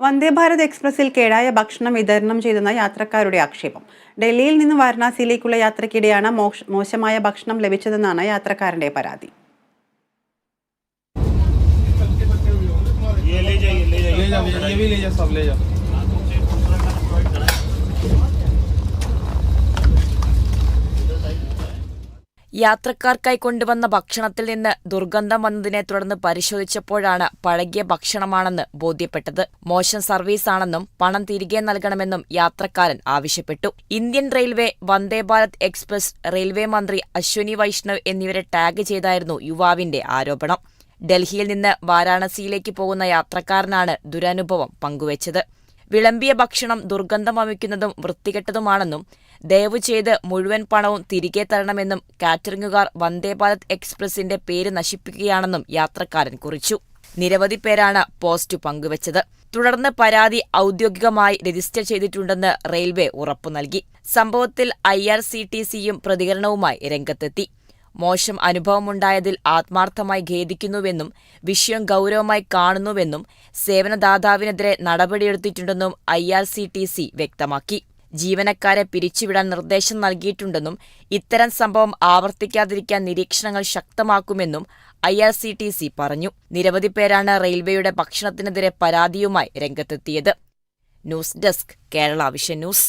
വന്ദേഭാരത് എക്സ്പ്രസിൽ കേടായ ഭക്ഷണം വിതരണം ചെയ്തെന്ന യാത്രക്കാരുടെ ആക്ഷേപം ഡൽഹിയിൽ നിന്ന് വാരണാസിയിലേക്കുള്ള യാത്രക്കിടെയാണ് മോശ- മോശമായ ഭക്ഷണം ലഭിച്ചതെന്നാണ് യാത്രക്കാരന്റെ പരാതി ये ले जाइए ले जाइए ले जाओ ये ये भी ले जाओ सब ले जाओ യാത്രക്കാർക്കായി കൊണ്ടുവന്ന ഭക്ഷണത്തിൽ നിന്ന് ദുർഗന്ധം വന്നതിനെ തുടർന്ന് പരിശോധിച്ചപ്പോഴാണ് പഴകിയ ഭക്ഷണമാണെന്ന് ബോധ്യപ്പെട്ടത്. മോശം സർവീസാണെന്നും പണം തിരികെ നൽകണമെന്നും യാത്രക്കാരൻ ആവശ്യപ്പെട്ടു. Indian railway Vande Bharat express railway മന്ത്രി അശ്വനി വൈഷ്ണവ് എന്നിവരെ ടാഗ് ചെയ്തായിരുന്നു യുവാവിന്റെ ആരോപണം. ഡൽഹിയിൽ നിന്ന് വാരാണസിയിലേക്ക് പോകുന്ന യാത്രക്കാരനാണ് ദുരനുഭവം പങ്കുവച്ചത്. വിളമ്പിയ ഭക്ഷണം ദുർഗന്ധം വമിക്കുന്നതും വൃത്തികെട്ടതുമാണെന്നും ദയവു ചെയ്ത് മുഴുവൻ പണവും തിരികെ തരണമെന്നും കാറ്ററിംഗുകാർ വന്ദേഭാരത് എക്സ്പ്രസിന്റെ പേര് നശിപ്പിക്കുകയാണെന്നും യാത്രക്കാരൻ കുറിച്ചു. നിരവധി പേരാണ് പോസ്റ്റ് പങ്കുവച്ചത്. തുടർന്ന് പരാതി ഔദ്യോഗികമായി രജിസ്റ്റർ ചെയ്തിട്ടുണ്ടെന്ന് റെയിൽവേ ഉറപ്പു നൽകി. സംഭവത്തിൽ ഐ പ്രതികരണവുമായി രംഗത്തെത്തി. മോശം അനുഭവമുണ്ടായതിൽ ആത്മാർത്ഥമായി ഖേദിക്കുന്നുവെന്നും വിഷയം ഗൗരവമായി കാണുന്നുവെന്നും സേവനദാതാവിനെതിരെ നടപടിയെടുത്തിട്ടുണ്ടെന്നും I R C T C വ്യക്തമാക്കി. ജീവനക്കാരെ പിരിച്ചുവിടാൻ നിർദ്ദേശം നൽകിയിട്ടുണ്ടെന്നും ഇത്തരം സംഭവം ആവർത്തിക്കാതിരിക്കാൻ നിരീക്ഷണങ്ങൾ ശക്തമാക്കുമെന്നും I R C T C പറഞ്ഞു. നിരവധി പേരാണ് റെയിൽവേയുടെ ഭക്ഷണത്തിനെതിരെ പരാതിയുമായി രംഗത്തെത്തിയത്. News desk Kerala vision news.